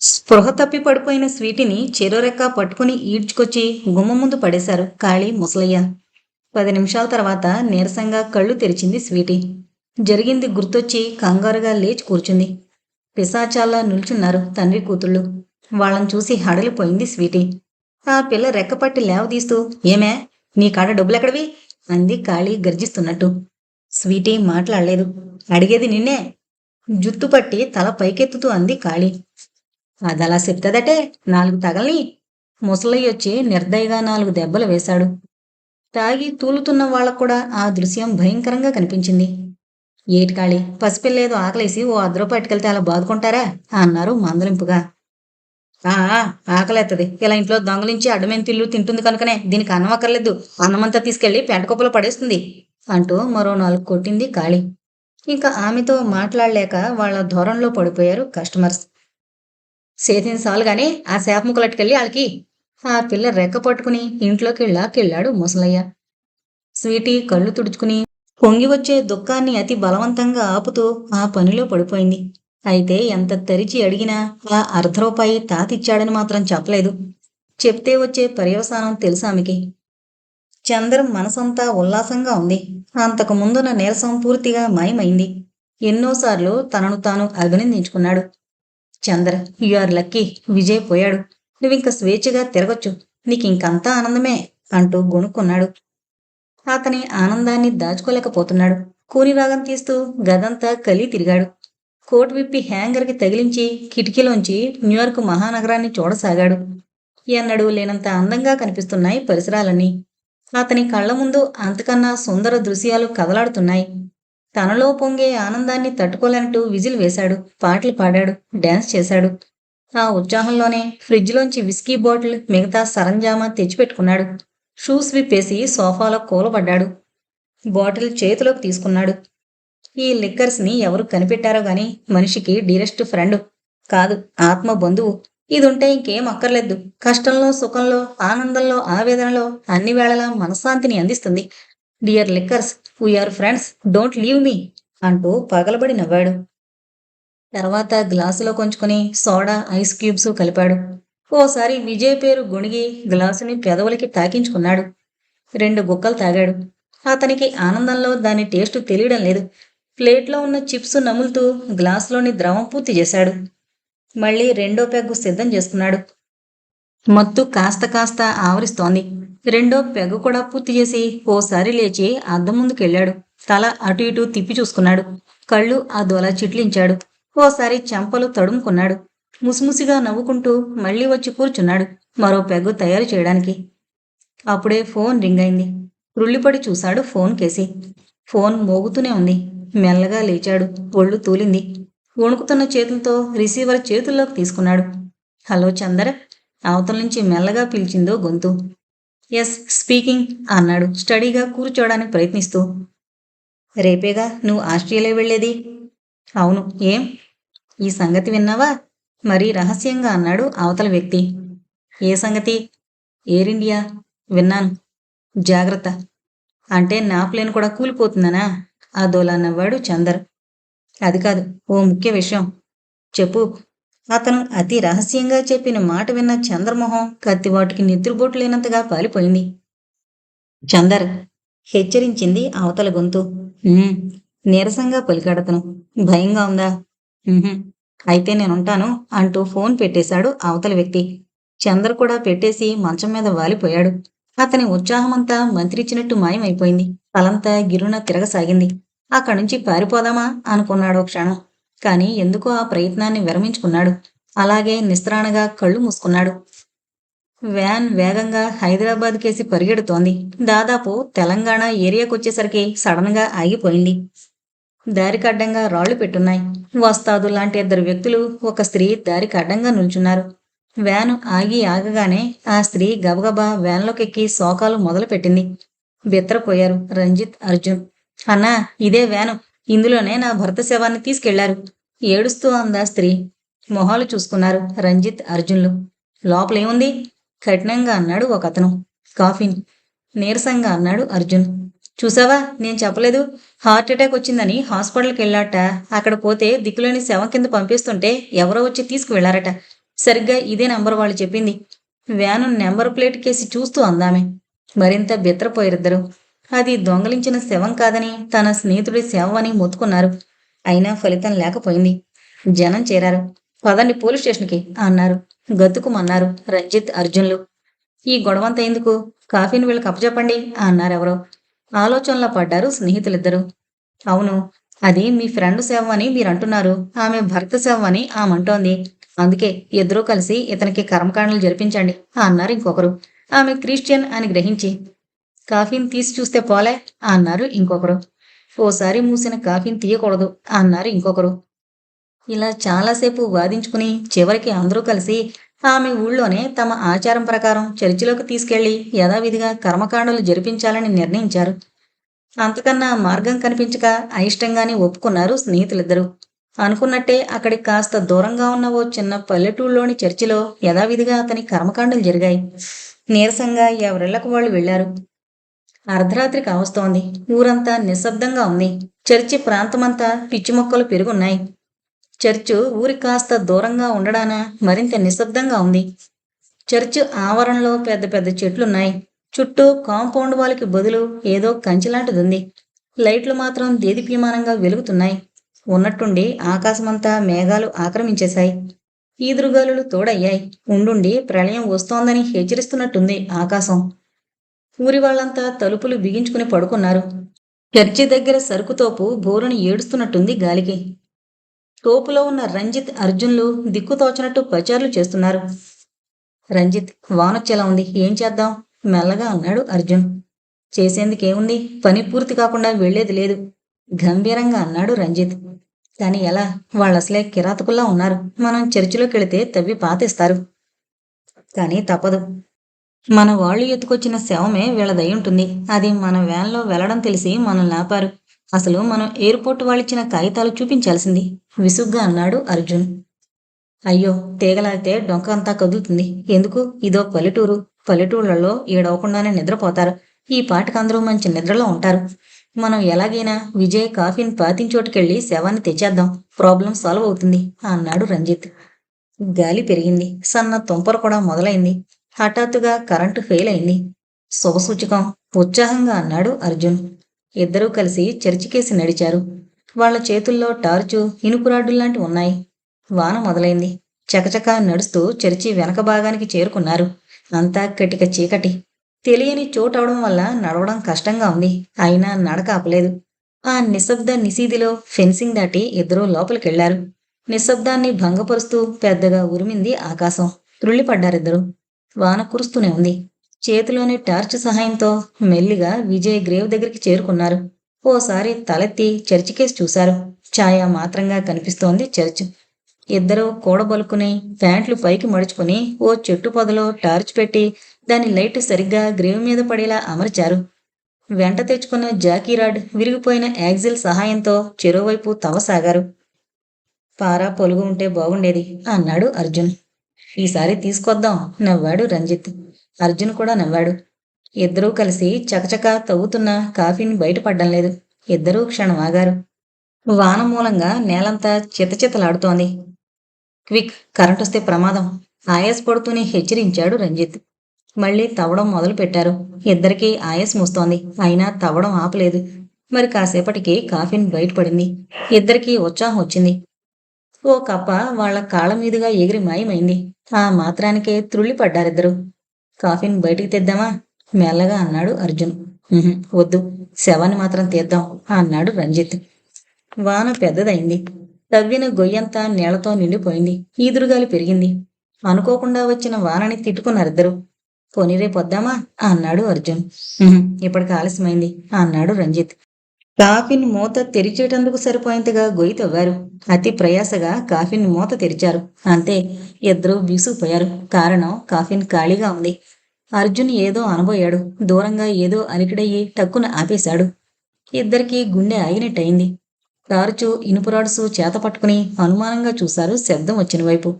స్పృహ తప్పి పడిపోయిన స్వీటిని చెరోరెక్క పట్టుకుని ఈడ్చుకొచ్చి గుమ్మ ముందు పడేశారు కాళీ ముసలయ్య. పది నిమిషాల తర్వాత నీరసంగా కళ్ళు తెరిచింది స్వీటి. జరిగింది గుర్తొచ్చి కంగారుగా లేచి కూర్చుంది. పిశాచాల్లా నిల్చున్నారు తండ్రి కూతుళ్ళు. వాళ్ళని చూసి హడలిపోయింది స్వీటి. ఆ పిల్ల రెక్కపట్టి లేవదీస్తూ ఏమే నీ కాడ డబ్బులెక్కడవి? అంది కాళీ గర్జిస్తున్నట్టు. స్వీటీ మాట్లాడలేదు. అడిగేది నిన్నే. జుత్తుపట్టి తల పైకెత్తుతూ అంది కాళీ. అదలా చెప్తుందటే నాలుగు తగలి ముసలయ్య వచ్చి నిర్దయగా నాలుగు దెబ్బలు వేశాడు. తాగి తూలుతున్న వాళ్ళకు కూడా ఆ దృశ్యం భయంకరంగా కనిపించింది. ఏటికాళి పసిపిల్లేదో ఆకలేసి ఓ అద్దరూ పట్టుకెళ్తే అలా బాదుకుంటారా? అన్నారు మందలింపుగా. ఆ ఆకలేత్తది. ఇలా ఇంట్లో దొంగలించి అడ్డమైన తిల్లు తింటుంది కనుకనే దీనికి అన్నం అక్కర్లేదు అన్నమంతా తీసుకెళ్ళి పెంటకొప్పలో పడేస్తుంది అంటూ మరో నాలుగు కొట్టింది కాళి. ఇంకా ఆమెతో మాట్లాడలేక వాళ్ళ ధోరణిలో పడిపోయారు కస్టమర్స్. సేతిని సాలుగానే ఆ శాపముకలట్టుకెళ్ళి వాళ్ళకి ఆ పిల్ల రెక్క పట్టుకుని ఇంట్లోకి లాక్కెళ్ళాడు ముసలయ్య. స్వీటీ కళ్ళు తుడుచుకుని పొంగి వచ్చే దుఃఖాన్ని అతి బలవంతంగా ఆపుతూ ఆ పనిలో పడిపోయింది. అయితే ఎంత తరిచి అడిగినా ఆ అర్ధ రూపాయి తాతిచ్చాడని మాత్రం చెప్పలేదు. చెప్తే వచ్చే పర్యవసానం తెలుసు ఆమెకి. చంద్రం మనసంతా ఉల్లాసంగా ఉంది. అంతకు ముందున నీరసం పూర్తిగా మాయమైంది. ఎన్నోసార్లు తనను తాను అభినందించుకున్నాడు. Chandra you are lucky Vijay పోయాడు. నువ్వింక స్వేచ్ఛగా తిరగొచ్చు. నీకింకంతా ఆనందమే అంటూ గొణుక్కున్నాడు. అతని ఆనందాన్ని దాచుకోలేకపోతున్నాడు. కూని రాగం తీస్తూ గదంతా కలి తిరిగాడు. కోట్ విప్పి హ్యాంగర్కి తగిలించి కిటికీలోంచి న్యూయార్క్ మహానగరాన్ని చూడసాగాడు. ఎన్నడూ లేనంత అందంగా కనిపిస్తున్నాయి పరిసరాలన్నీ. అతని కళ్ళ ముందు అంతకన్నా సుందర దృశ్యాలు కదలాడుతున్నాయి. తనలో పొంగే ఆనందాన్ని తట్టుకోలేనట్టు విజిల్ వేశాడు. పాటలు పాడాడు. డ్యాన్స్ చేశాడు. ఆ ఉత్సాహంలోనే ఫ్రిడ్జ్లోంచి విస్కీ బాటిల్ మిగతా సరంజామా తెచ్చిపెట్టుకున్నాడు. షూస్ విప్పేసి సోఫాలో కూలబడ్డాడు. బాటిల్ చేతిలోకి తీసుకున్నాడు. ఈ లిక్కర్స్ని ఎవరు కనిపెట్టారో గాని మనిషికి డీరెస్ట్ ఫ్రెండ్ కాదు ఆత్మ బంధువు ఇదుంటే ఇంకేం అక్కర్లేదు. కష్టంలో సుఖంలో ఆనందంలో ఆవేదనలో అన్ని వేళలా మనశ్శాంతిని అందిస్తుంది. Dear liquors we are friends don't leave me అంటూ పగలబడి నవ్వాడు. తర్వాత గ్లాసులో కొంచుకొని సోడా ఐస్ క్యూబ్స్ కలిపాడు. ఓసారి విజయ్ పేరు గొణిగి గ్లాసుని పెదవులకి తాకించుకున్నాడు. రెండు గుక్కలు తాగాడు. అతనికి ఆనందంలో దాని టేస్ట్ తెలియడం లేదు. ప్లేట్లో ఉన్న చిప్స్ నములుతూ గ్లాసులోని ద్రవం పూర్తి చేశాడు. మళ్ళీ రెండో పెగ్గు సిద్ధం చేసుకున్నాడు. మత్తు కాస్త కాస్త ఆవరిస్తోంది. రెండో పెగ కూడా పూర్తి చేసి ఓసారి లేచి అద్దం ముందుకెళ్ళాడు. తల అటు ఇటు తిప్పి చూసుకున్నాడు. కళ్ళు ఆ దొల చిట్లించాడు. ఓసారి చెంపలు తడుముకున్నాడు. ముసిముసిగా నవ్వుకుంటూ మళ్ళీ వచ్చి కూర్చున్నాడు. మరో పెగ్గు తయారు చేయడానికి. అప్పుడే ఫోన్ రింగ్ అయింది. రుళ్ళిపడి చూశాడు ఫోన్ కేసి. ఫోన్ మోగుతూనే ఉంది. మెల్లగా లేచాడు. ఒళ్ళు తూలింది. వణుకుతున్న చేతులతో రిసీవర్ చేతుల్లోకి తీసుకున్నాడు. హలో చందర్ అవతల నుంచి మెల్లగా పిలిచిందో గొంతు. ఎస్ స్పీకింగ్ అన్నాడు స్టడీగా కూర్చోడానికి ప్రయత్నిస్తూ. రేపేగా నువ్వు ఆస్ట్రేలియా వెళ్ళేది? అవును. ఏం? ఈ సంగతి విన్నావా? మరీ రహస్యంగా అన్నాడు అవతల వ్యక్తి. ఏ సంగతి? ఎయిర్ ఇండియా విన్నాను. జాగ్రత్త. అంటే నా ప్లేన్ కూడా కూలిపోతుందనా? అదోలా నవ్వాడు చందర్. అది కాదు ఓ ముఖ్య విషయం. చెప్పు. అతను అతి రహస్యంగా చెప్పిన మాట విన్న చంద్రమోహం కత్తివాటికి నిద్రబోటు లేనంతగా పాలిపోయింది. చందర్ హెచ్చరించింది అవతల గొంతు. నీరసంగా పలికాడతను. భయంగా ఉందా? అయితే నేనుంటాను అంటూ ఫోన్ పెట్టేశాడు అవతల వ్యక్తి. చందర్ కూడా పెట్టేసి మంచం మీద వాలిపోయాడు. అతని ఉత్సాహమంతా మంత్రిచ్చినట్టు మాయమైపోయింది. తలంతా గిరున తిరగసాగింది. అక్కడి నుంచి పారిపోదామా? అనుకున్నాడు క్షణం. కానీ ఎందుకో ఆ ప్రయత్నాన్ని విరమించుకున్నాడు? అలాగే నిస్త్రాణగా కళ్ళు మూసుకున్నాడు. వ్యాన్ వేగంగా హైదరాబాద్ కేసి పరిగెడుతోంది. దాదాపు తెలంగాణ ఏరియాకు వచ్చేసరికి సడన్గా ఆగిపోయింది. దారికి అడ్డంగా రాళ్ళు పెట్టున్నాయి. వస్తాదు లాంటి ఇద్దరు వ్యక్తులు ఒక స్త్రీ దారికి అడ్డంగా నిల్చున్నారు. వ్యాను ఆగి ఆగగానే ఆ స్త్రీ గబగబా వ్యాన్లోకి ఎక్కి శోకాలు మొదలుపెట్టింది. బిత్తరపోయారు రంజిత్ అర్జున్. అన్నా ఇదే వ్యాను. ఇందులోనే నా భర్త శవాన్ని తీసుకెళ్ళారు. ఏడుస్తూ అందా స్త్రీ. మొహాలు చూసుకున్నారు రంజిత్ అర్జున్లు. లోపలేముంది? కఠినంగా అన్నాడు ఒక అతను కాఫీని. నీరసంగా అన్నాడు అర్జున్. చూసావా? నేను చెప్పలేదు. హార్ట్ అటాక్ వచ్చిందని హాస్పిటల్కి వెళ్ళాట. అక్కడ పోతే దిక్కులేని శవం కింద పంపిస్తుంటే ఎవరో వచ్చి తీసుకువెళ్ళారట. సరిగ్గా ఇదే నంబర్ వాళ్ళు చెప్పింది. వ్యాను నెంబర్ ప్లేట్ కేసి చూస్తూ అందామే. మరింత బెత్తరపోయారిద్దరు అది దొంగలించిన శవం కాదని తన స్నేహితుడి శవం అని మొత్తుకున్నారు. అయినా ఫలితం లేకపోయింది. జనం చేరారు. పదండి పోలీస్ స్టేషన్కి అన్నారు. గతుకుమన్నారు రంజిత్ అర్జున్లు. ఈ గొడవంత ఎందుకు? కాఫీని వీళ్ళకి అప్పచెప్పండి అన్నారెవరో. ఆలోచనలో పడ్డారు స్నేహితులిద్దరూ. అవును అది మీ ఫ్రెండ్ శవం అని మీరు అంటున్నారు ఆమె భర్త శవం అని ఆమె అంటోంది. అందుకే ఇద్దరూ కలిసి ఇతనికి కర్మకాండలు జరిపించండి అన్నారు ఇంకొకరు. ఆమె క్రిస్టియన్ అని గ్రహించి కాఫీని తీసి చూస్తే పోలే అన్నారు ఇంకొకరు. ఓసారి మూసిన కాఫీని తీయకూడదు అన్నారు ఇంకొకరు. ఇలా చాలాసేపు వాదించుకుని చివరికి అందరూ కలిసి ఆమె ఊళ్ళోనే తమ ఆచారం ప్రకారం చర్చిలోకి తీసుకెళ్ళి యథావిధిగా కర్మకాండలు జరిపించాలని నిర్ణయించారు. అంతకన్నా మార్గం కనిపించక అయిష్టంగానే ఒప్పుకున్నారు స్నేహితులిద్దరూ. అనుకున్నట్టే అక్కడికి కాస్త దూరంగా ఉన్న ఓ చిన్న పల్లెటూళ్ళలోని చర్చిలో యథావిధిగా అతని కర్మకాండలు జరిగాయి. నీరసంగా ఎవరిళ్ళకు వాళ్ళు వెళ్ళారు అర్ధరాత్రి కావస్తోంది ఊరంతా నిశ్శబ్దంగా ఉంది. చర్చి ప్రాంతమంతా పిచ్చి మొక్కలు పెరుగున్నాయి. చర్చు ఊరి కాస్త దూరంగా ఉండడాన మరింత నిశ్శబ్దంగా ఉంది. చర్చ్ ఆవరణలో పెద్ద పెద్ద చెట్లున్నాయి. చుట్టూ కాంపౌండ్ వాళ్ళకి బదులు ఏదో కంచిలాంటిది ఉంది లైట్లు మాత్రం దేదీప్యమానంగా వెలుగుతున్నాయి. ఉన్నట్టుండి ఆకాశమంతా మేఘాలు ఆక్రమించేశాయి. ఈదురుగాలులు తోడయ్యాయి. ఉండుండి ప్రళయం వస్తోందని హెచ్చరిస్తున్నట్టుంది ఆకాశం. ఊరి వాళ్ళంతా తలుపులు బిగించుకుని పడుకున్నారు. చర్చి దగ్గర సరుకుతోపు బోరుని ఏడుస్తున్నట్టుంది గాలికి. తోపులో ఉన్న రంజిత్ అర్జున్లు దిక్కుతోచనట్టు పచారులు చేస్తున్నారు. రంజిత్ వానొచ్చేలా ఉంది. ఏం చేద్దాం? మెల్లగా అన్నాడు అర్జున్. చేసేందుకేముంది? పని పూర్తి కాకుండా వెళ్ళేది లేదు. గంభీరంగా అన్నాడు రంజిత్. కాని ఎలా? వాళ్ళసలే కిరాతకుల్లా ఉన్నారు. మనం చర్చిలోకి వెళితే తవ్వి పాతేస్తారు. కానీ తప్పదు. మన వాళ్ళు ఎత్తుకొచ్చిన శవమే వీళ్ళదై ఉంటుంది. అది మన వ్యాన్లో వెళ్ళడం తెలిసి మనం ఆపారు. అసలు మనం ఎయిర్పోర్ట్ వాళ్ళిచ్చిన కాగితాలు చూపించాల్సింది విసుగ్గా అన్నాడు అర్జున్. అయ్యో తీగలాగితే డొంక అంతా కదులుతుంది. ఎందుకు? ఇదో పల్లెటూరు. పల్లెటూళ్ళలో ఏడవకుండానే నిద్రపోతారు. ఈ పాటకు అందరూ మంచి నిద్రలో ఉంటారు. మనం ఎలాగైనా విజయ్ కాఫీని పాతించోటుకెళ్ళి శవాన్ని తెచ్చేద్దాం. ప్రాబ్లం సాల్వ్ అవుతుంది అన్నాడు రంజిత్. గాలి పెరిగింది. సన్న తుంపర కూడా మొదలైంది. హఠాత్తుగా కరెంటు ఫెయిల్ అయింది. శుభసూచకం. ఉత్సాహంగా అన్నాడు అర్జున్. ఇద్దరూ కలిసి చర్చికేసి నడిచారు. వాళ్ళ చేతుల్లో టార్చు ఇనుపురాడ్డుల్లాంటి ఉన్నాయి. వాన మొదలైంది. చకచక నడుస్తూ చర్చి వెనక భాగానికి చేరుకున్నారు. అంతా కటిక చీకటి. తెలియని చోటవడం వల్ల నడవడం కష్టంగా ఉంది. అయినా నడక ఆపలేదు. ఆ నిశ్శబ్ద నిశీదిలో ఫెన్సింగ్ దాటి ఇద్దరూ లోపలికెళ్ళారు. నిశ్శబ్దాన్ని భంగపరుస్తూ పెద్దగా ఉరిమింది ఆకాశం. త్రుళ్ళిపడ్డారిద్దరు వాన కురుస్తూనే ఉంది. చేతిలోని టార్చ్ సహాయంతో మెల్లిగా విజయ్ గ్రేవ్ దగ్గరికి చేరుకున్నారు. ఓసారి తలెత్తి చర్చికేసి చూశారు. ఛాయ మాత్రంగా కనిపిస్తోంది చర్చ్. ఇద్దరూ కూడబలుకుని ప్యాంట్లు పైకి మడుచుకుని ఓ చెట్టు పొదలో టార్చ్ పెట్టి దాని లైట్ సరిగ్గా గ్రేవ్ మీద పడేలా అమర్చారు. వెంట తెచ్చుకున్న జాకీ రాడ్ విరిగిపోయిన యాక్సిల్ సహాయంతో చెరోవైపు తవ్వసాగారు. పారా పొలుగు ఉంటే బాగుండేది అన్నాడు అర్జున్. ఈసారి తీసుకొద్దాం నవ్వాడు రంజిత్. అర్జున్ కూడా నవ్వాడు. ఇద్దరూ కలిసి చకచక తవ్వుతున్న కాఫీని బయటపడడం లేదు. ఇద్దరూ క్షణం ఆగారు. వాన మూలంగా నేలంతా చితచితలాడుతోంది. క్విక్ కరెంట్ వస్తే ప్రమాదం. ఆయాస్ పడుతూనే హెచ్చరించాడు రంజిత్. మళ్ళీ తవ్వడం మొదలు పెట్టారు ఇద్దరికీ ఆయాస్ మూస్తోంది అయినా తవ్వడం ఆపలేదు. మరి కాసేపటికి కాఫీని బయటపడింది ఇద్దరికీ ఉత్సాహం వచ్చింది. ఓ కప్ప వాళ్ళ కాళ్ళ మీదుగా ఎగిరి మాయమైంది. ఆ మాత్రానికే త్రుళ్ళిపడ్డారిద్దరు కాఫీని బయటికి తెద్దామా? మెల్లగా అన్నాడు అర్జున్. వద్దు. శవాన్ని మాత్రం తీద్దాం అన్నాడు రంజిత్. వాన పెద్దదైంది. తవ్విన గొయ్యంతా నీళ్ళతో నిండిపోయింది. ఈదురుగాలి పెరిగింది. అనుకోకుండా వచ్చిన వానని తిట్టుకున్నారిద్దరు. పోనీ రేపు వద్దామా అన్నాడు అర్జున్. ఇప్పటికి ఆలస్యమైంది అన్నాడు రంజిత్. కాఫీని మూత తెరిచేటందుకు సరిపోయేంతగా గొయ్యి తవ్వారు అతి ప్రయాసగా కాఫీని మూత తెరిచారు. అంతే ఇద్దరూ బీసుకుపోయారు కారణం కాఫీన్ ఖాళీగా ఉంది. అర్జున్ ఏదో అనబోయాడు. దూరంగా ఏదో అలికిడయ్యి టక్కున ఆపేశాడు. ఇద్దరికీ గుండె ఆగినట్టయింది. టార్చు ఇనుపురాడుసు చేత పట్టుకుని అనుమానంగా చూశారు శబ్దం వచ్చిన వైపు.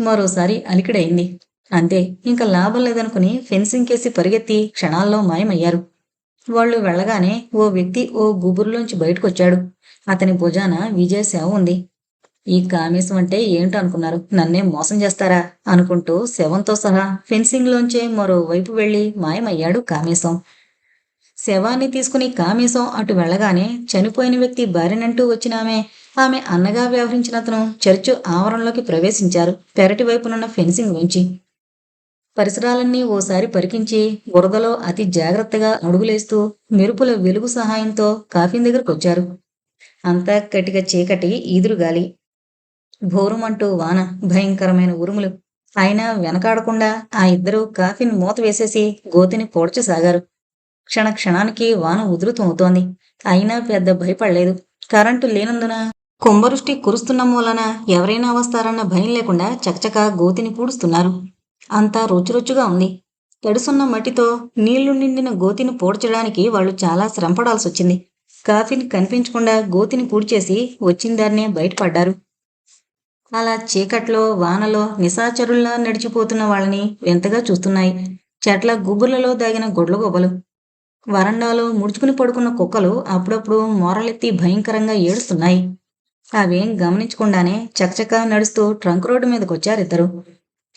మరోసారి అలికిడయింది. అంతే ఇంకా లాభం లేదనుకుని ఫెన్సింగ్ కేసి పరిగెత్తి క్షణాల్లో మాయమయ్యారు. వాళ్ళు వెళ్ళగానే ఓ వ్యక్తి ఓ గుబురులోంచి బయటకొచ్చాడు. అతని భుజాన విజయ శవం ఉంది. ఈ కామేశం అంటే ఏంటో అనుకున్నారు. నన్నే మోసం చేస్తారా? అనుకుంటూ శవంతో సహా ఫెన్సింగ్లోంచే మరోవైపు వెళ్ళి వెళ్ళి మాయమయ్యాడు కామేశం. శవాన్ని తీసుకుని కామేశం అటు వెళ్ళగానే చనిపోయిన వ్యక్తి భార్యనంటూ వచ్చిన ఆమె ఆమె అన్నగా వ్యవహరించిన అతను చర్చు ఆవరణలోకి ప్రవేశించారు. పెరటి వైపునున్న ఫెన్సింగ్ నుంచి పరిసరాలన్నీ ఓసారి పరికించి బురదలో అతి జాగ్రత్తగా అడుగులేస్తూ మెరుపుల వెలుగు సహాయంతో కాఫీన్ దగ్గరకొచ్చారు. అంతా కటిక చీకటి ఈదురుగాలి భోరుమంటూ వాన భయంకరమైన ఉరుములు. అయినా వెనకాడకుండా ఆ ఇద్దరు కాఫీని మూత వేసేసి గోతిని పోడ్చసాగారు. క్షణ క్షణానికి వాన ఉధృతమవుతోంది. అయినా పెద్ద భయపడలేదు. కరెంటు లేనందున కుంభరుష్టి కురుస్తున్న మూలన ఎవరైనా వస్తారన్న భయం లేకుండా చకచకా గోతిని పూడుస్తున్నారు. అంతా రుచిరుచుగా ఉంది. తడుసున్న మట్టితో నీళ్ళు నిండిన గోతిని పూడ్చడానికి వాళ్ళు చాలా శ్రమపడాల్సి వచ్చింది. కాఫీని కనిపించకుండా గోతిని పూడ్చేసి వచ్చిన దాన్నే బయటపడ్డారు. అలా చీకట్లో వానలో నిశాచరుల్లా నడిచిపోతున్న వాళ్ళని వింతగా చూస్తున్నాయి. చెట్ల గుబుర్లలో దాగిన గొడ్ల గొబ్బలు. వరండాలో ముడుచుకుని పడుకున్న కుక్కలు అప్పుడప్పుడు మోరలెత్తి భయంకరంగా ఏడుస్తున్నాయి. అవేం గమనించకుండానే చకచకా నడుస్తూ ట్రంక్ రోడ్డు మీదకొచ్చారు ఇద్దరు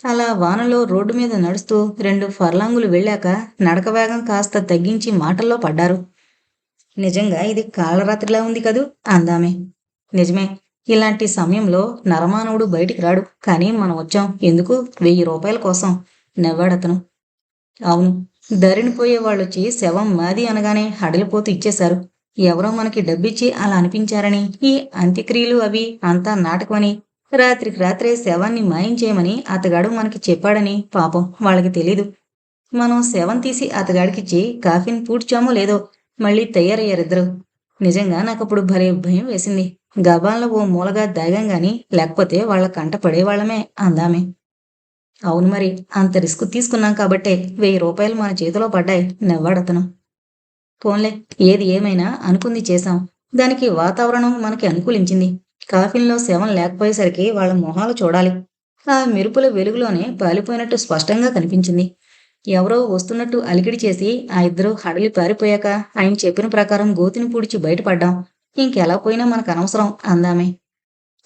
అలా వానలో రోడ్డు మీద నడుస్తూ రెండు ఫర్లాంగులు వెళ్ళాక నడక వేగం కాస్త తగ్గించి మాటల్లో పడ్డారు. నిజంగా ఇది కాళరాత్రిలా ఉంది కదూ? అందామే. నిజమే ఇలాంటి సమయంలో నరమానవుడు బయటికి రాడు. కానీ మనం వచ్చాం. ఎందుకు? వెయ్యి రూపాయల కోసం నవ్వాడతను. అవును దరిని పోయే వాళ్ళొచ్చి శవం మాది అనగానే హడలిపోతూ ఇచ్చేశారు. ఎవరో మనకి డబ్బిచ్చి అలా అనిపించారని ఈ అంత్యక్రియలు అవి అంతా నాటకమని రాత్రికి రాత్రే శవాన్ని మాయం చేయమని అతగాడు మనకి చెప్పాడని పాపం వాళ్ళకి తెలీదు. మనం శవం తీసి అతగాడికిచ్చి కాఫీని పూడ్చామో లేదో మళ్ళీ తయారయ్యారిద్దరు. నిజంగా నాకప్పుడు భలే భయం వేసింది. గబాల్లో ఓ మూలగా దాగాం గాని లేకపోతే వాళ్ళ కంట పడేవాళ్ళమే అందామే. అవును మరి అంత రిస్క్ తీసుకున్నాం కాబట్టే వెయ్యి రూపాయలు మన చేతిలో పడ్డాయి నవ్వాడతను. పోన్లే ఏది ఏమైనా అనుకుంది చేశాం. దానికి వాతావరణం మనకి అనుకూలించింది. కాఫీల్లో శవం లేకపోయేసరికి వాళ్ళ మొహాలు చూడాలి. ఆ మెరుపుల వెలుగులోనే పాలిపోయినట్టు స్పష్టంగా కనిపించింది. ఎవరో వస్తున్నట్టు అలికిడి చేసి ఆ ఇద్దరు హడలి పారిపోయాక ఆయన చెప్పిన ప్రకారం గోతిని పూడ్చి బయటపడ్డాం. ఇంకెలా పోయినా మనకు అనవసరం అందామే.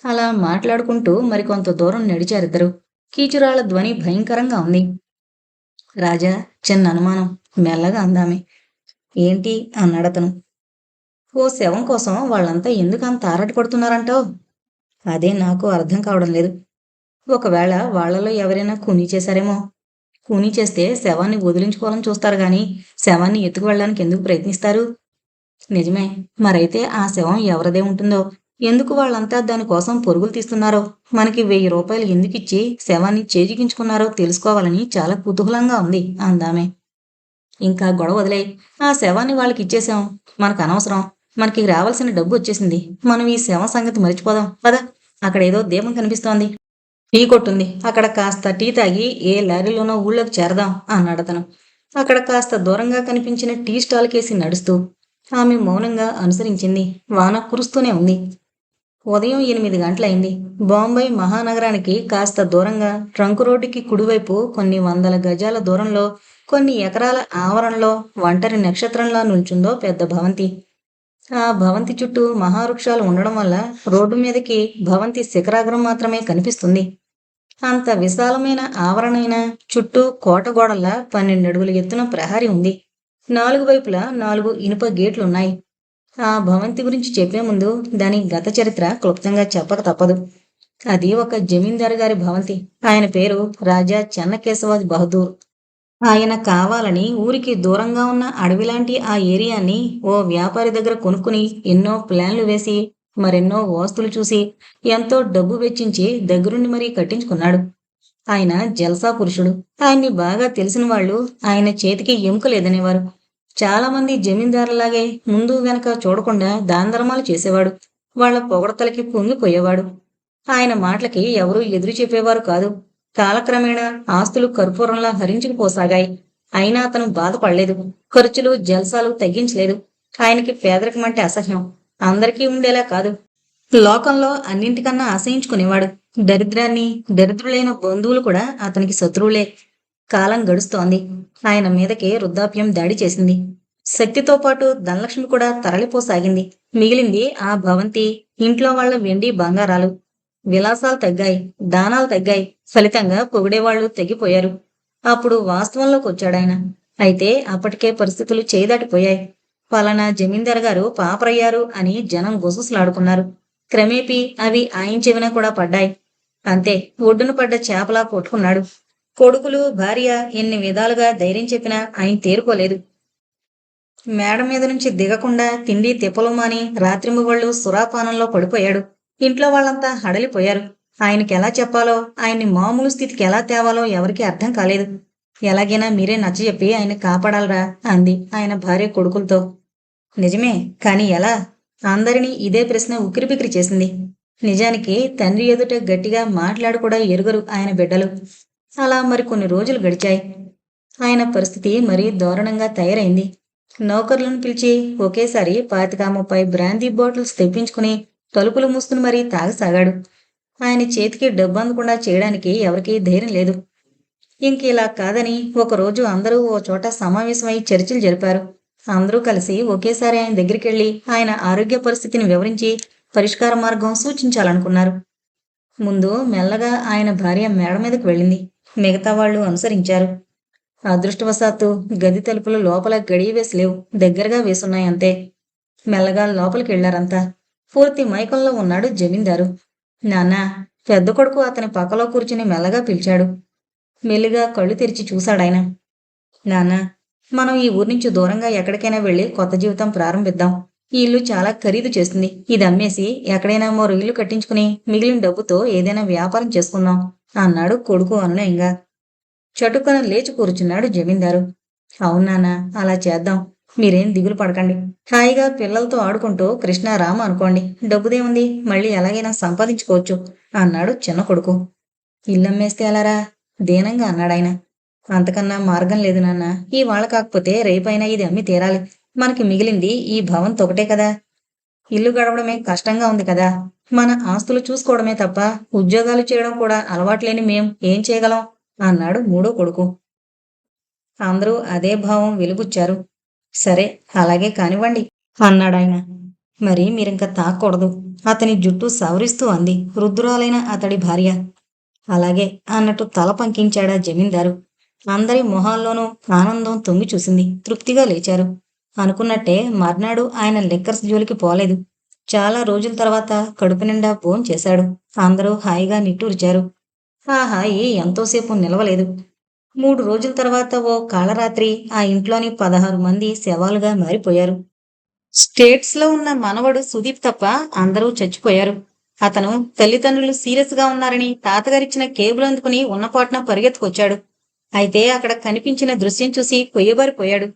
అలా మాట్లాడుకుంటూ మరికొంత దూరం నడిచారిద్దరు. కీచురాళ్ళ ధ్వని భయంకరంగా ఉంది. రాజా చిన్న అనుమానం. మెల్లగా అందామే. ఏంటి? అన్నాడతను. ఓ శవం కోసం వాళ్ళంతా ఎందుకు అంత ఆరాటపడుతున్నారంటావు అదే నాకు అర్థం కావడం లేదు. ఒకవేళ వాళ్ళలో ఎవరైనా కూనీ చేశారేమో? కూనీ చేస్తే శవాన్ని వదిలించుకోవాలని చూస్తారు గాని శవాన్ని ఎత్తుకు వెళ్ళడానికి ఎందుకు ప్రయత్నిస్తారు? నిజమే. మరైతే ఆ శవం ఎవరిదే ఉంటుందో? ఎందుకు వాళ్ళంతా దానికోసం పొరుగులు తీస్తున్నారో? మనకి వెయ్యి రూపాయలు ఎందుకు ఇచ్చి శవాన్ని చేజికించుకున్నారో తెలుసుకోవాలని చాలా కుతూహలంగా ఉంది అందామే. ఇంకా గొడవ వదిలే ఆ శవాన్ని వాళ్ళకి ఇచ్చేసాం మనకు అనవసరం. మనకి రావాల్సిన డబ్బు వచ్చేసింది. మనం ఈ శవ సంగతి మర్చిపోదాం. పద అక్కడ ఏదో దీపం కనిపిస్తోంది. టీ కొట్టుంది. అక్కడ కాస్త టీ తాగి ఏ లారీలోనో ఊళ్ళోకి చేరదాం అన్నాడు అతను. అక్కడ కాస్త దూరంగా కనిపించిన టీ స్టాల్ కేసి నడుస్తూ ఆమె మౌనంగా అనుసరించింది. వాన కురుస్తూనే ఉంది. ఉదయం ఎనిమిది గంటలైంది. బాంబే మహానగరానికి కాస్త దూరంగా ట్రంక్ రోడ్డుకి కుడివైపు కొన్ని వందల గజాల దూరంలో కొన్ని ఎకరాల ఆవరణలో ఒంటరి నక్షత్రంలా నిల్చుందో పెద్ద భవంతి. ఆ భవంతి చుట్టూ మహావృక్షాలు ఉండడం వల్ల రోడ్డు మీదకి భవంతి శిఖరాగ్రం మాత్రమే కనిపిస్తుంది. అంత విశాలమైన ఆవరణైన చుట్టూ కోట గోడల పన్నెండు అడుగుల ఎత్తున ప్రహరీ ఉంది. నాలుగు వైపులా నాలుగు ఇనుప గేట్లున్నాయి ఆ భవంతి గురించి చెప్పే ముందు దాని గత చరిత్ర క్లుప్తంగా చెప్పక తప్పదు. అది ఒక జమీందారు గారి భవంతి. ఆయన పేరు రాజా చెన్నకేశవాజ్ బహదూర్. ఆయన కావాలని ఊరికి దూరంగా ఉన్న అడవిలాంటి ఆ ఏరియాని ఓ వ్యాపారి దగ్గర కొనుక్కుని ఎన్నో ప్లాన్లు వేసి మరెన్నో వాస్తులు చూసి ఎంతో డబ్బు వెచ్చించి దగ్గరుండి మరీ కట్టించుకున్నాడు. ఆయన జల్సా పురుషుడు. ఆయన్ని బాగా తెలిసిన వాళ్ళు ఆయన చేతికి ఎముక లేదనేవారు. చాలా మంది జమీందారులాగే ముందు వెనక చూడకుండా దానధర్మాలు చేసేవాడు. వాళ్ళ పొగడతలకి పొంగిపోయేవాడు. ఆయన మాటలకి ఎవరూ ఎదురు చెప్పేవారు కాదు. కాలక్రమేణా ఆస్తులు కర్పూరంలా హరించుకుపోసాగాయి అయినా అతను బాధపడలేదు. ఖర్చులు జల్సాలు తగ్గించలేదు. ఆయనకి పేదరికం అంటే అసహ్యం. అందరికీ ఉండేలా కాదు. లోకంలో అన్నింటికన్నా ఆశయించుకునేవాడు. దరిద్రాన్ని దరిద్రులైన బంధువులు కూడా అతనికి శత్రువులే. కాలం గడుస్తోంది. ఆయన మీదకే వృద్ధాప్యం దాడి చేసింది. శక్తితో పాటు ధనలక్ష్మి కూడా తరలిపోసాగింది. మిగిలింది ఆ భవంతి ఇంట్లో వాళ్ళ వెండి బంగారాలు. విలాసాలు తగ్గాయి దానాలు తగ్గాయి. ఫలితంగా పొగిడేవాళ్ళు తెగిపోయారు. అప్పుడు వాస్తవంలోకి వచ్చాడాయన అయితే అప్పటికే పరిస్థితులు చేదాటిపోయాయి. పలానా జమీందార్ గారు పాపరయ్యారు అని జనం గుసగుసలాడుకున్నారు. క్రమేపీ అవి ఆయన చెవిన కూడా పడ్డాయి. అంతే ఒడ్డున పడ్డ చేపలా కొట్టుకున్నాడు. కొడుకులు భార్య ఎన్ని విధాలుగా ధైర్యం చెప్పినా ఆయన తేరుకోలేదు. మేడ మీద నుంచి దిగకుండా తిండి తిప్పలు మాని రాత్రింబవళ్ళు సురాపానంలో పడిపోయాడు. ఇంట్లో వాళ్ళంతా హడలిపోయారు. ఆయనకి ఎలా చెప్పాలో ఆయన్ని మామూలు స్థితికి ఎలా తేవాలో ఎవరికీ అర్థం కాలేదు. ఎలాగైనా మీరే నచ్చజెప్పి ఆయన కాపాడాలరా అంది ఆయన భార్య కొడుకులతో. నిజమే కానీ ఎలా? అందరినీ ఇదే ప్రశ్న ఉక్కిరిబిక్కిరి చేసింది. నిజానికి తండ్రి ఎదుట గట్టిగా మాట్లాడు కూడా ఎరుగరు ఆయన బిడ్డలు. అలా మరి కొన్ని రోజులు గడిచాయి. ఆయన పరిస్థితి మరీ దారుణంగా తయారైంది. నౌకర్లను పిలిచి ఒకేసారి పాతిక ముప్పై బ్రాందీ బాటిల్స్ తెప్పించుకుని తలుపులు మూసుకుని మరీ తాగసాగాడు. ఆయన చేతికి డబ్బు అందకుండా చేయడానికి ఎవరికీ ధైర్యం లేదు. ఇంక ఇలా కాదని ఒకరోజు అందరూ ఓ చోట సమావేశమై చర్చలు జరిపారు. అందరూ కలిసి ఒకేసారి ఆయన దగ్గరికి వెళ్ళి ఆయన ఆరోగ్య పరిస్థితిని వివరించి పరిష్కార మార్గం సూచించాలనుకున్నారు. ముందు మెల్లగా ఆయన భార్య మేడ మీదకు వెళ్ళింది. మిగతా వాళ్ళు అనుసరించారు. అదృష్టవశాత్తు గది తలుపులు లోపల గడియ వేసి లేవు. దగ్గరగా వేసున్నాయంతే మెల్లగా లోపలికి వెళ్ళారంతా పూర్తి మైకంలో ఉన్నాడు జమీందారు. నానా పెద్ద కొడుకు అతని పక్కలో కూర్చుని మెల్లగా పిలిచాడు. మెల్లిగా కళ్ళు తెరిచి చూశాడాయన నాన్న మనం ఈ ఊరి నుంచి దూరంగా ఎక్కడికైనా వెళ్ళి కొత్త జీవితం ప్రారంభిద్దాం. ఈ ఇల్లు చాలా ఖరీదు చేస్తుంది. ఇది అమ్మేసి ఎక్కడైనా మరో ఇల్లు కట్టించుకుని మిగిలిన డబ్బుతో ఏదైనా వ్యాపారం చేసుకుందాం అన్నాడు కొడుకు అనునయంగా చటుక్కున లేచి కూర్చున్నాడు జమీందారు. అవునానా అలా చేద్దాం. మీరేం దిగులు పడకండి. హాయిగా పిల్లలతో ఆడుకుంటూ కృష్ణారామ అనుకోండి. డబ్బుదేముంది? మళ్ళీ ఎలాగైనా సంపాదించుకోవచ్చు అన్నాడు చిన్న కొడుకు. ఇల్లమ్మేస్తే ఎలారా? దీనంగా అన్నాడాయన అంతకన్నా మార్గం లేదు నాన్న. ఈ వాళ్ళ కాకపోతే రేపైనా ఇది అమ్మి తీరాలి. మనకి మిగిలింది ఈ భవంత్ ఒకటే కదా. ఇల్లు గడవడమే కష్టంగా ఉంది కదా. మన ఆస్తులు చూసుకోవడమే తప్ప ఉద్యోగాలు చేయడం కూడా అలవాట్లేని మేం. ఏం చేయగలం? అన్నాడు మూడో కొడుకు. అందరూ అదే భావం వెలుగుచ్చారు సరే అలాగే కానివ్వండి అన్నాడాయన. మరి మీరింక తాకూడదు అతని జుట్టు సవరిస్తూ అంది. వృద్ధురాలైన అతడి భార్య. అలాగే అన్నట్టు తల పంకించాడా జమీందారు. అందరి మొహాల్లోనూ ఆనందం తొంగి చూసింది. తృప్తిగా లేచారు. అనుకున్నట్టే మర్నాడు ఆయన లెక్కర్స్ జోలికి పోలేదు. చాలా రోజుల తర్వాత కడుపు నిండా ఫోన్ చేశాడు. అందరూ హాయిగా నిట్టూర్చారు. ఆ హాయి ఎంతోసేపు నిలవలేదు. మూడు రోజుల తర్వాత ఓ కాళరాత్రి ఆ ఇంట్లోని పదహారు మంది శవాలుగా మారిపోయారు. స్టేట్స్లో ఉన్న మనవడు సుదీప్ తప్ప అందరూ చచ్చిపోయారు. అతను తల్లిదండ్రులు సీరియస్గా ఉన్నారని తాతగారిచ్చిన కేబుల్ అందుకుని ఉన్నపాటున పరిగెత్తుకొచ్చాడు. అయితే అక్కడ కనిపించిన దృశ్యం చూసి కొయ్యబారిపోయాడు.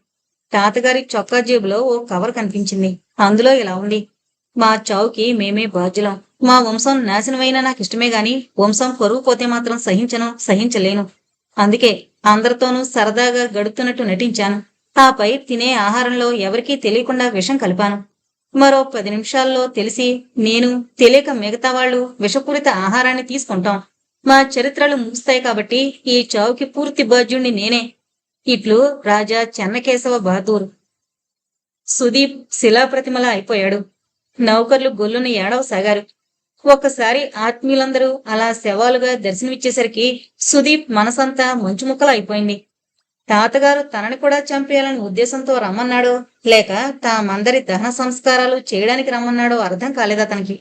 తాతగారి చొక్కా జేబులో ఓ కవర్ కనిపించింది. అందులో ఇలా ఉంది. మా చావుకి మేమే బాధ్యులం. మా వంశం నాశనమైనా నాకు ఇష్టమే గాని వంశం పరువు పోతే మాత్రం సహించను సహించలేను. అందుకే అందరితోనూ సరదాగా గడుపుతున్నట్టు నటించాను. ఆపై తినే ఆహారంలో ఎవరికీ తెలియకుండా విషం కలిపాను. మరో పది నిమిషాల్లో తెలిసి నేను తెలియక మిగతా వాళ్ళు విషపూరిత ఆహారాన్ని తీసుకుంటాం. మా చరిత్రలు ముగుస్తాయి కాబట్టి ఈ చావుకి పూర్తి బాధ్యుణ్ణి నేనే. ఇట్లు రాజా చెన్నకేశవ బహదూర్. సుదీప్ శిలాప్రతిమలా అయిపోయాడు. నౌకర్లు గొల్లును ఏడవసాగారు. ఒక్కసారి ఆత్మీయులందరూ అలా శవాలుగా దర్శనమిచ్చేసరికి సుదీప్ మనసంతా మంచుముక్కలు అయిపోయింది. తాతగారు తనని కూడా చంపేయాలని ఉద్దేశంతో రమ్మన్నాడో లేక తామందరి దహన సంస్కారాలు చేయడానికి రమ్మన్నాడో అర్థం కాలేదు అతనికి.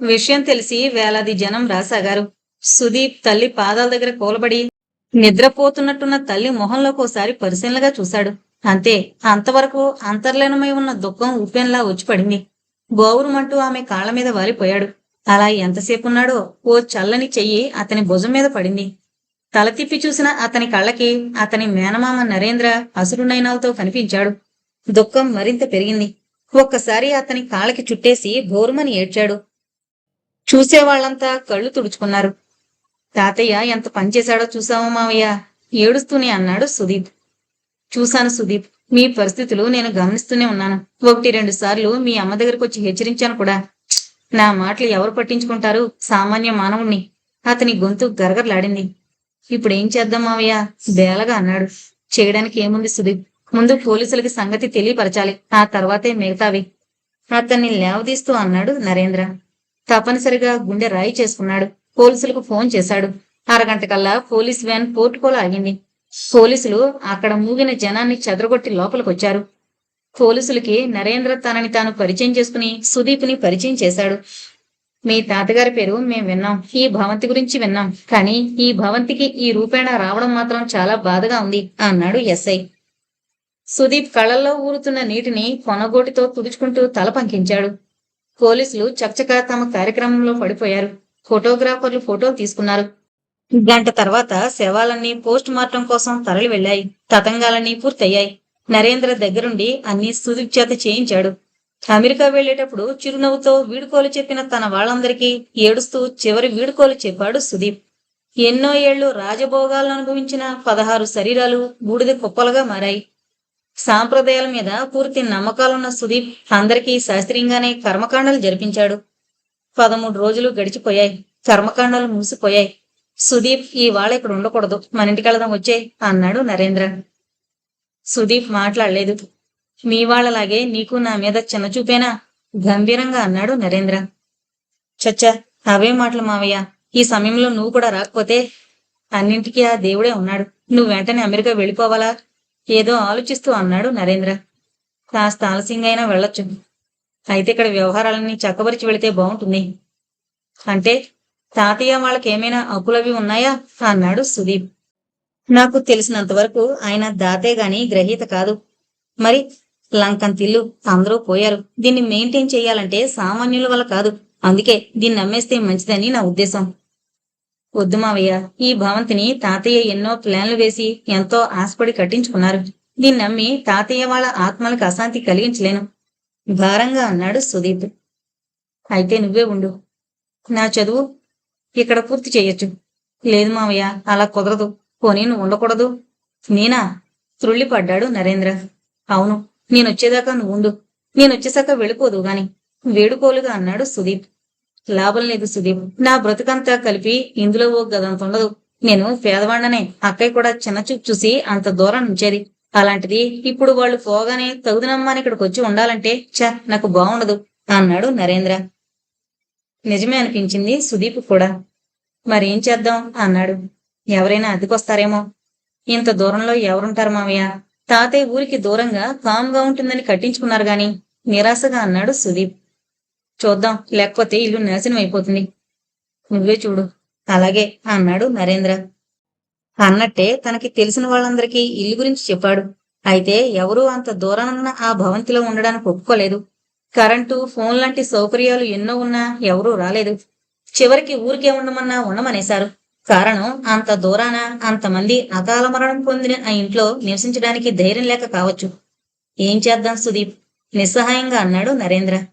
విషయం తెలిసి వేలాది జనం రాసాగారు. సుదీప్ తల్లి పాదాల దగ్గర కూలబడి నిద్రపోతున్నట్టున్న తల్లి మొహంలోకి ఒకసారి పరిశీలనగా చూశాడు. అంతే అంతవరకు అంతర్లీనమై ఉన్న దుఃఖం ఉప్పెన్లా వచ్చి పడింది. గోవురుమంటూ ఆమె కాళ్ళ మీద వాలిపోయాడు. అలా ఎంతసేపున్నాడో ఓ చల్లని చెయ్యి అతని భుజం మీద పడింది. తల తిప్పి చూసిన అతని కళ్ళకి అతని మేనమామ నరేంద్ర అసురునయనాలతో కనిపించాడు. దుఃఖం మరింత పెరిగింది. ఒక్కసారి అతని కాళ్ళకి చుట్టేసి బోరుమని ఏడ్చాడు. చూసేవాళ్ళంతా కళ్ళు తుడుచుకున్నారు. తాతయ్య ఎంత పనిచేశాడో చూసావా మావయ్య? ఏడుస్తూనే అన్నాడు సుదీప్. చూశాను సుదీప్. మీ పరిస్థితులు నేను గమనిస్తూనే ఉన్నాను. ఒకటి రెండు సార్లు మీ అమ్మ దగ్గరకు వచ్చి హెచ్చరించాను కూడా. నా మాటలు ఎవరు పట్టించుకుంటారు? సామాన్య మానవుణ్ణి. అతని గొంతు గరగరలాడింది. ఇప్పుడేం చేద్దాం మావయ్య? బేలగా అన్నాడు. చేయడానికి ఏముంది సుదీప్? ముందు పోలీసులకి సంగతి తెలియపరచాలి. ఆ తర్వాతే మిగతావి. అతన్ని లేవదీస్తూ అన్నాడు నరేంద్ర. తప్పనిసరిగా గుండె రాయి చేసుకున్నాడు. పోలీసులకు ఫోన్ చేశాడు. అరగంట కల్లా పోలీస్ వ్యాన్ పోర్టుకోలో ఆగింది. పోలీసులు అక్కడ మూగిన జనాన్ని చెదరగొట్టి లోపలికొచ్చారు పోలీసులకి నరేంద్ర తనని తాను పరిచయం చేసుకుని సుదీప్ని పరిచయం చేశాడు. మీ తాతగారి పేరు మేము విన్నాం. ఈ భవంతి గురించి విన్నాం. కానీ ఈ భవంతికి ఈ రూపేణ రావడం మాత్రం చాలా బాధగా ఉంది అన్నాడు ఎస్ఐ. సుదీప్ కళ్ళల్లో ఊరుతున్న నీటిని కొనగోటితో తుడుచుకుంటూ తల పంకించాడు. పోలీసులు చకచకా తమ కార్యక్రమంలో పడిపోయారు. ఫోటోగ్రాఫర్లు ఫోటోలు తీసుకున్నారు. గంట తర్వాత శవాలన్నీ పోస్ట్ మార్టం కోసం తరలి వెళ్ళాయి తతంగాలన్నీ పూర్తయ్యాయి. నరేంద్ర దగ్గరుండి అన్ని సుదీప్ చేత చేయించాడు. అమెరికా వెళ్ళేటప్పుడు చిరునవ్వుతో వీడుకోలు చెప్పిన తన వాళ్ళందరికీ ఏడుస్తూ చివరి వీడుకోలు చెప్పాడు సుదీప్. ఎన్నో ఏళ్ళు రాజభోగాలను అనుభవించిన పదహారు శరీరాలు బూడిద కుప్పలుగా మారాయి. సాంప్రదాయాల మీద పూర్తి నమ్మకాలున్న సుదీప్ అందరికీ శాస్త్రీయంగానే కర్మకాండలు జరిపించాడు. పదమూడు రోజులు గడిచిపోయాయి. కర్మకాండాలు మూసిపోయాయి. సుదీప్ ఇవాళ ఇక్కడ ఉండకూడదు. మన ఇంటికి వెళదాం వచ్చే అన్నాడు నరేంద్ర. సుదీప్ మాట్లాడలేదు. మీ వాళ్ళలాగే నీకు నా మీద చిన్న చూపేనా? గంభీరంగా అన్నాడు నరేంద్ర. చచ్చా అవే మాటలు మావయ్య. ఈ సమయంలో నువ్వు కూడా రాకపోతే అన్నింటికీ ఆ దేవుడే ఉన్నాడు. నువ్వు వెంటనే అమెరికా వెళ్ళిపోవాలా? ఏదో ఆలోచిస్తూ అన్నాడు నరేంద్ర. కాస్త ఆలస్యంగా అయినా వెళ్ళొచ్చు. అయితే ఇక్కడ వ్యవహారాలన్నీ చక్కబరిచి వెళితే బాగుంటుంది. అంటే తాతయ్య వాళ్ళకి ఏమైనా అప్పులవి ఉన్నాయా? అన్నాడు సుదీప్. నాకు తెలిసినంత వరకు ఆయన దాతే గాని గ్రహీత కాదు. మరి లంకంతిల్లు అందరూ పోయారు. దీన్ని మెయింటైన్ చేయాలంటే సామాన్యుల వల్ల కాదు. అందుకే దీన్ని అమ్మేస్తే మంచిదని నా ఉద్దేశం. వద్దు మావయ్య ఈ భవంతిని తాతయ్య ఎన్నో ప్లాన్లు వేసి ఎంతో ఆశపడి కట్టించుకున్నారు. దీన్ని నమ్మి తాతయ్య వాళ్ళ ఆత్మలకు అశాంతి కలిగించలేను. భారంగా అన్నాడు సుదీప్. అయితే నువ్వే ఉండు. నా చదువు ఇక్కడ పూర్తి చేయొచ్చు. లేదు మావయ్య అలా కుదరదు. పోనీ నువ్వు ఉండకూడదు. నేనా? త్రుళ్ళిపడ్డాడు నరేంద్ర. అవును నేనొచ్చేదాకా నువ్వు ఉండు. నేనొచ్చేసాక వెళ్ళిపోదు గాని. వేడుకోలుగా అన్నాడు సుదీప్. లాభం లేదు సుదీప్. నా బ్రతుకంతా కలిపి ఇందులో ఓ గదంత ఉండదు. నేను పేదవాణ్ణనే అక్కయ్య కూడా చిన్న చూపు చూసి అంత దూరం నుంచేది. అలాంటిది ఇప్పుడు వాళ్ళు పోగానే తగుదనమ్మని ఇక్కడికి వచ్చి ఉండాలంటే చ నాకు బాగుండదు అన్నాడు నరేంద్ర. నిజమే అనిపించింది సుదీప్ కూడా. మరేం చేద్దాం? అన్నాడు. ఎవరైనా అద్దెకొస్తారేమో. ఇంత దూరంలో ఎవరుంటారు మావయ్య? తాతయ్య ఊరికి దూరంగా కామ్గా ఉంటుందని కట్టించుకున్నారు గాని నిరాశగా అన్నాడు సుదీప్. చూద్దాం. లేకపోతే ఇల్లు నాశనం అయిపోతుంది. నువ్వే చూడు. అలాగే అన్నాడు నరేంద్ర. అన్నట్టే తనకి తెలిసిన వాళ్ళందరికీ ఇల్లు గురించి చెప్పాడు. అయితే ఎవరూ అంత దూరానున్న ఆ భవంతిలో ఉండడానికి ఒప్పుకోలేదు. కరెంటు ఫోన్ లాంటి సౌకర్యాలు ఎన్నో ఉన్నా ఎవరూ రాలేదు. చివరికి ఊరికే ఉండమన్నా ఉండమనేశారు. కారణం అంత దూరాన అంతమంది అకాల మరణం పొందిన ఆ ఇంట్లో నివసించడానికి ధైర్యం లేక కావచ్చు. ఏం చేద్దాం సుదీప్? నిస్సహాయంగా అన్నాడు నరేంద్ర.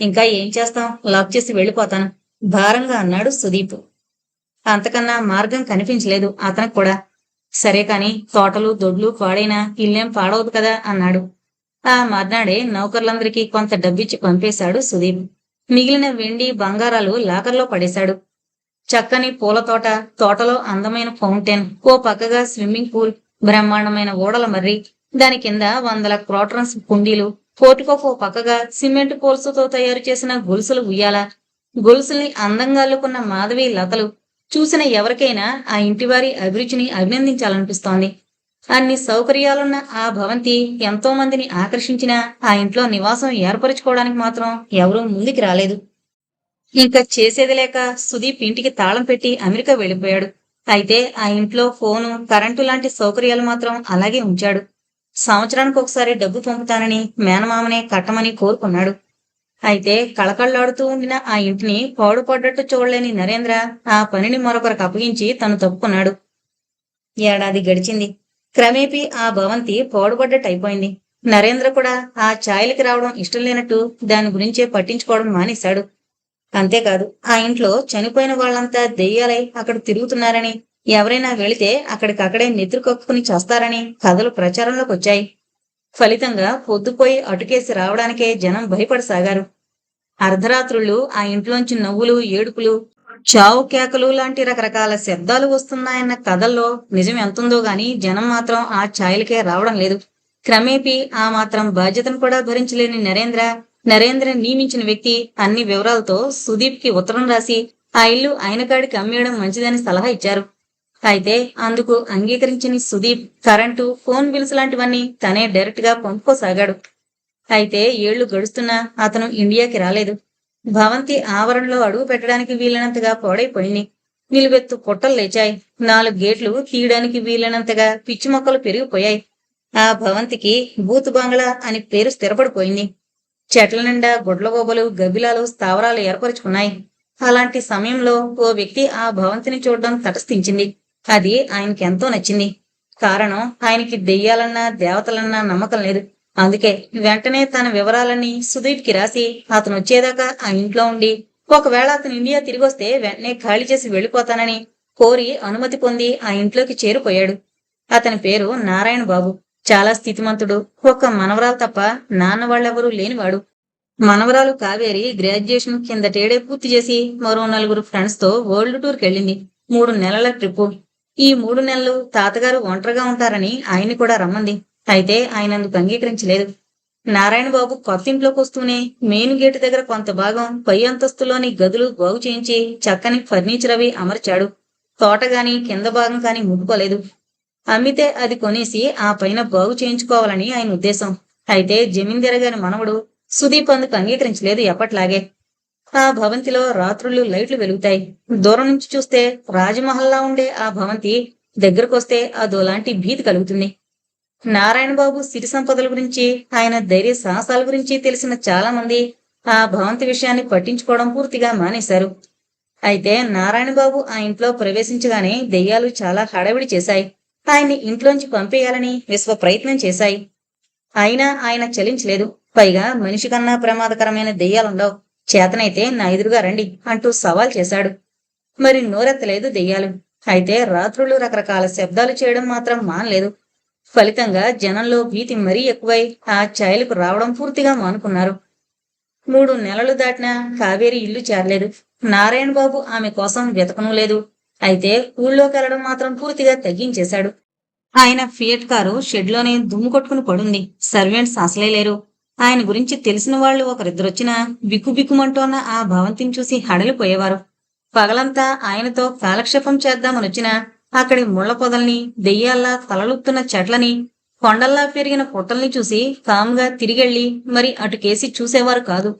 ఇంకా ఏం చేస్తాం? లాక్ చేసి వెళ్ళిపోతాను. భారంగా అన్నాడు సుదీప్. అంతకన్నా మార్గం కనిపించలేదు అతనికి కూడా. సరే కాని తోటలు దొడ్లు పాడైనా ఇల్లేం పాడవదు కదా అన్నాడు. ఆ మర్నాడే నౌకర్లందరికీ కొంత డబ్బిచ్చి పంపేశాడు సుదీప్. మిగిలిన వెండి బంగారాలు లాకర్లో పడేశాడు. చక్కని పూల తోట తోటలో అందమైన ఫౌంటైన్ ఓ పక్కగా స్విమ్మింగ్ పూల్ బ్రహ్మాండమైన ఓడల మర్రి దాని కింద వందల క్రోటన్స్ కుండీలు పోటుకోకు పక్కగా సిమెంట్ పోల్సుతో తయారు చేసిన గొలుసులు ఉయ్యాల గొలుసుల్ని అందంగా అల్లుకున్న మాధవి లతలు చూసిన ఎవరికైనా ఆ ఇంటివారి అభిరుచిని అభినందించాలనిపిస్తోంది. అన్ని సౌకర్యాలున్న ఆ భవంతి ఎంతో మందిని ఆకర్షించిన ఆ ఇంట్లో నివాసం ఏర్పరచుకోవడానికి మాత్రం ఎవరూ ముందుకి రాలేదు. ఇంకా చేసేది లేక సుదీప్ ఇంటికి తాళం పెట్టి అమెరికా వెళ్ళిపోయాడు. అయితే ఆ ఇంట్లో ఫోను కరెంటు లాంటి సౌకర్యాలు మాత్రం అలాగే ఉంచాడు. సంవత్సరానికి ఒకసారి డబ్బు పంపుతానని మేనమామనే కట్టమని కోరుకున్నాడు. అయితే కళకళలాడుతూ ఉండిన ఆ ఇంటిని పాడుపడ్డట్టు చూడలేని నరేంద్ర ఆ పనిని మరొకరికి అప్పగించి తను తప్పుకున్నాడు. ఏడాది గడిచింది. క్రమేపీ ఆ భవంతి పాడుపడ్డట్టు అయిపోయింది. నరేంద్ర కూడా ఆ ఛాయలకి రావడం ఇష్టం లేనట్టు దాని గురించే పట్టించుకోవడం మానేశాడు. అంతేకాదు ఆ ఇంట్లో చనిపోయిన వాళ్ళంతా దెయ్యాలై అక్కడ తిరుగుతున్నారని ఎవరైనా వెళితే అక్కడికక్కడే నిద్రకొక్కుని చేస్తారని కథలు ప్రచారంలోకి వచ్చాయి. ఫలితంగా పొద్దుపోయి అటుకేసి రావడానికే జనం భయపడసాగారు. అర్ధరాత్రుళ్ళు ఆ ఇంట్లోంచి నవ్వులు ఏడుపులు చావు కేకలు లాంటి రకరకాల శబ్దాలు వస్తున్నాయన్న కథల్లో నిజం ఎంతుందో గాని జనం మాత్రం ఆ ఛాయలకే రావడం లేదు. క్రమేపీ ఆ మాత్రం బాధ్యతను కూడా భరించలేని నరేంద్ర నరేంద్ర నియమించిన వ్యక్తి అన్ని వివరాలతో సుదీప్కి ఉత్తరం రాసి ఆ ఇల్లు ఆయన కాడికి అమ్మేయడం మంచిదని సలహా ఇచ్చారు. అయితే అందుకు అంగీకరించిన సుదీప్ కరెంటు ఫోన్ బిల్స్ లాంటివన్నీ తనే డైరెక్ట్గా పంపుకోసాగాడు. అయితే ఏళ్ళు గడుస్తున్నా అతను ఇండియాకి రాలేదు. భవంతి ఆవరణలో అడుగు పెట్టడానికి వీలైనంతగా పొడైపోయింది. నిలువెత్తు పొట్టలు లేచాయి. నాలుగు గేట్లు తీయడానికి వీలైనంతగా పిచ్చి మొక్కలు పెరిగిపోయాయి. ఆ భవంతికి బూత్ బంగ్లా అని పేరు స్థిరపడిపోయింది. చెట్ల నిండా గుడ్లగోబలు గబ్బిలాలు స్థావరాలు ఏర్పరచుకున్నాయి. అలాంటి సమయంలో ఓ వ్యక్తి ఆ భవంతిని చూడడం తటస్థించింది. అది ఆయనకెంతో నచ్చింది. కారణం ఆయనకి దెయ్యాలన్నా దేవతలన్నా నమ్మకం లేదు. అందుకే వెంటనే తన వివరాలన్నీ సుదీప్కి రాసి అతను వచ్చేదాకా ఆ ఇంట్లో ఉండి ఒకవేళ అతను ఇండియా తిరిగి వస్తే వెంటనే ఖాళీ చేసి వెళ్ళిపోతానని కోరి అనుమతి పొంది ఆ ఇంట్లోకి చేరిపోయాడు అతని పేరు నారాయణ బాబు. చాలా స్థితిమంతుడు ఒక్క మనవరాలు తప్ప నాన్న వాళ్ళెవరూ లేనివాడు. మనవరాలు కావేరి గ్రాడ్యుయేషన్ కిందటేడే పూర్తి చేసి మరో నలుగురు ఫ్రెండ్స్తో వరల్డ్ టూర్కి వెళ్ళింది. మూడు నెలల ట్రిప్పు. ఈ మూడు నెలలు తాతగారు ఒంటరిగా ఉంటారని ఆయన్ని కూడా రమ్మంది. అయితే ఆయన అందుకు అంగీకరించలేదు. నారాయణ బాబు కొత్త ఇంట్లోకి వస్తూనే మెయిన్ గేట్ దగ్గర కొంత భాగం పై అంతస్తులోని గదులు బాగు చేయించి చక్కని ఫర్నిచర్ అవి అమర్చాడు. తోట గాని కింద భాగం కాని ముట్టుకోలేదు. అమ్మితే అది కొనేసి ఆ పైన బాగు చేయించుకోవాలని ఆయన ఉద్దేశం. అయితే జమీందర్ గారి మనవడు సుదీప్ అందుకు అంగీకరించలేదు ఎప్పట్లాగే. ఆ భవంతిలో రాత్రులు లైట్లు వెలుగుతాయి. దూరం నుంచి చూస్తే రాజమహల్లా ఉండే ఆ భవంతి దగ్గరకొస్తే అదోలాంటి భీతి కలుగుతుంది. నారాయణ బాబు సిరి సంపదల గురించి ఆయన ధైర్య సాహసాల గురించి తెలిసిన చాలా మంది ఆ భవంతి విషయాన్ని పట్టించుకోవడం పూర్తిగా మానేశారు. అయితే నారాయణ బాబు ఆ ఇంట్లో ప్రవేశించగానే దెయ్యాలు చాలా హడావిడి చేశాయి. ఆయన్ని ఇంట్లోంచి పంపేయాలని విశ్వ ప్రయత్నం చేశాయి. అయినా ఆయన చలించలేదు. పైగా మనిషి కన్నా ప్రమాదకరమైన దెయ్యాలుండవు. చేతనైతే నా ఎదురుగా రండి అంటూ సవాల్ చేశాడు. మరి నోరెత్తలేదు దెయ్యాలు. అయితే రాత్రులు రకరకాల శబ్దాలు చేయడం మాత్రం మానలేదు. ఫలితంగా జనంలో భీతి మరీ ఎక్కువై ఆ ఛాయలకు రావడం పూర్తిగా మానుకున్నారు. మూడు నెలలు దాటినా కావేరి ఇల్లు చేరలేదు. నారాయణ బాబు ఆమె కోసం వెతకను లేదు. అయితే ఊళ్ళోకి వెళ్ళడం మాత్రం పూర్తిగా తగ్గించేశాడు. ఆయన ఫియట్ కారు షెడ్లోనే దుమ్ము కొట్టుకుని పడుంది. సర్వెంట్స్ అసలే లేరు. ఆయన గురించి తెలిసిన వాళ్ళు ఒకరిద్దరొచ్చినా బిక్కుబిక్కుమంటోన్న ఆ భవంతిని చూసి హడలిపోయేవారు. పగలంతా ఆయనతో కాలక్షేపం చేద్దామనొచ్చినా అక్కడి ముళ్ళ పొదల్ని దెయ్యాల్లా తలలుత్తున్న చెట్లని కొండల్లా పెరిగిన పుట్టల్ని చూసి కాముగా తిరిగెళ్ళి మరి అటుకేసి చూసేవారు కాదు.